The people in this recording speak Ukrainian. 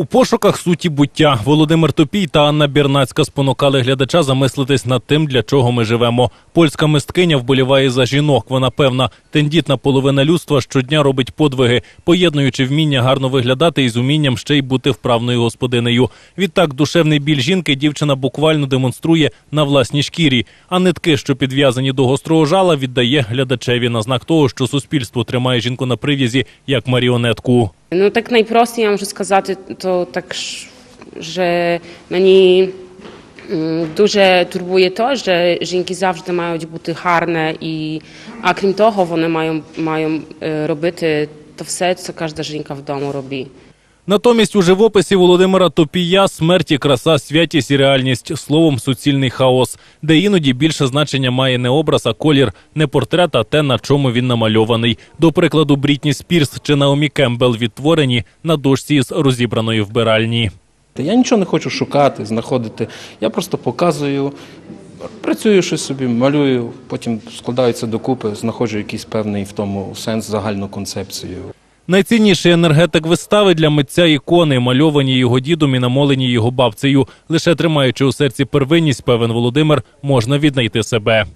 У пошуках суті буття Володимир Топій та Анна Бірнацька спонукали глядача замислитись над тим, для чого ми живемо. Польська мисткиня вболіває за жінок. Вона певна, тендітна половина людства щодня робить подвиги, поєднуючи вміння гарно виглядати із умінням ще й бути вправною господинею. Відтак, душевний біль жінки дівчина буквально демонструє на власній шкірі. А нитки, що підв'язані до гострого жала, віддає глядачеві на знак того, що суспільство тримає жінку на прив'язі як маріонетку. Ну так найпростіше я можу сказати, то так, ш- що мені м, дуже турбує то, що жінки завжди мають бути гарні, і, а крім того, вони мають, мають е, робити то все, що кожна жінка вдома робить. Натомість у живописі Володимира Топія смерть і краса, святість і реальність, словом, суцільний хаос, де іноді більше значення має не образ, а колір, не портрет, а те, на чому він намальований. До прикладу, Брітні Спірс чи Наомі Кембел відтворені на дошці з розібраної вбиральні. Я нічого не хочу шукати, знаходити. Я просто показую, працюю щось собі, малюю, потім складаю це докупи, знаходжу якийсь певний в тому сенс, загальну концепцію. Найцінніший енергетик вистави для митця ікони, мальовані його дідом і намолені його бабцею. Лише тримаючи у серці первинність, певен Володимир, можна віднайти себе.